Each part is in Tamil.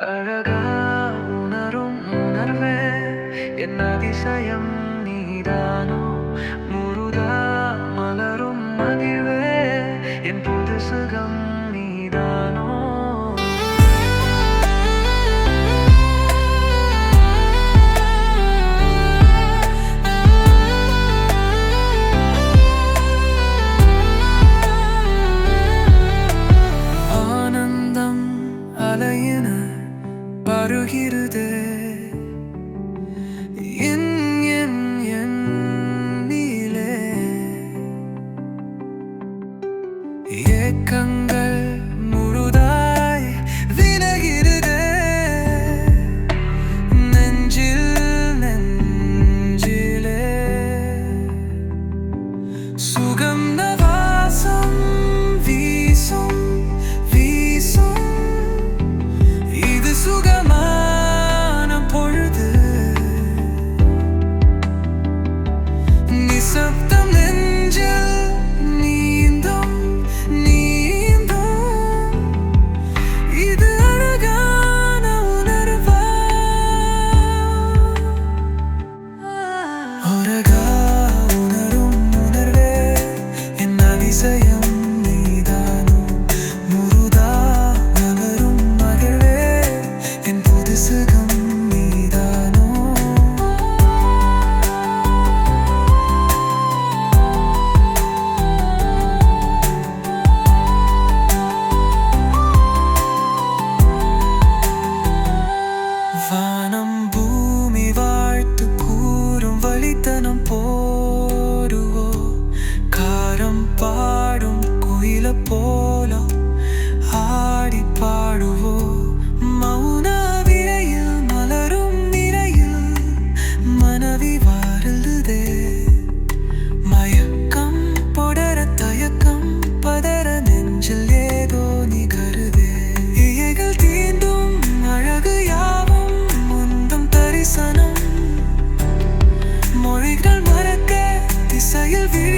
அழகா உணரும் உணர்வே என் அதிசயம் நீதானோ? மாறுகிறது என் என் எண்ணிலே ஏக்கங்கள் முழுதாய் விலகிறது. நெஞ்சில்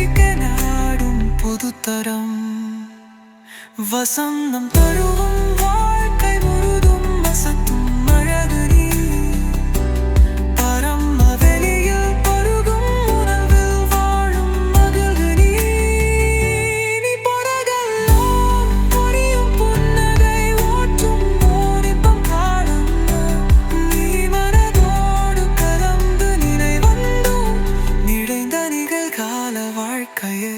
அழிக்க நாடும் புதுத்தரம். வசந்தம் தருவும் வாழ்க்கை முழுதும் வசந்தம் வாழ்க்கையே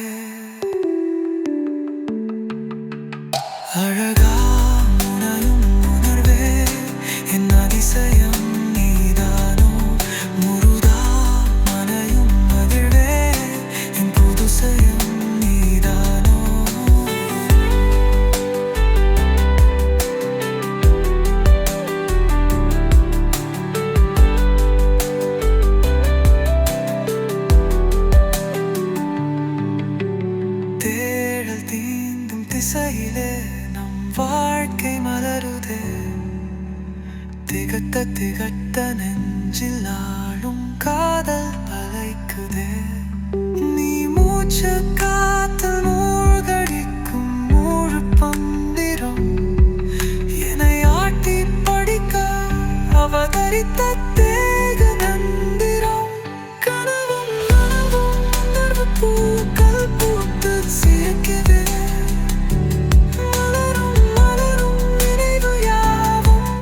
அழகா இசையிலே நம் வாழ்க்கை மலருதே. திகட்ட திகட்ட நெஞ்சில் ஆளும் காதல் அலைக்குதே நீ மூச்சு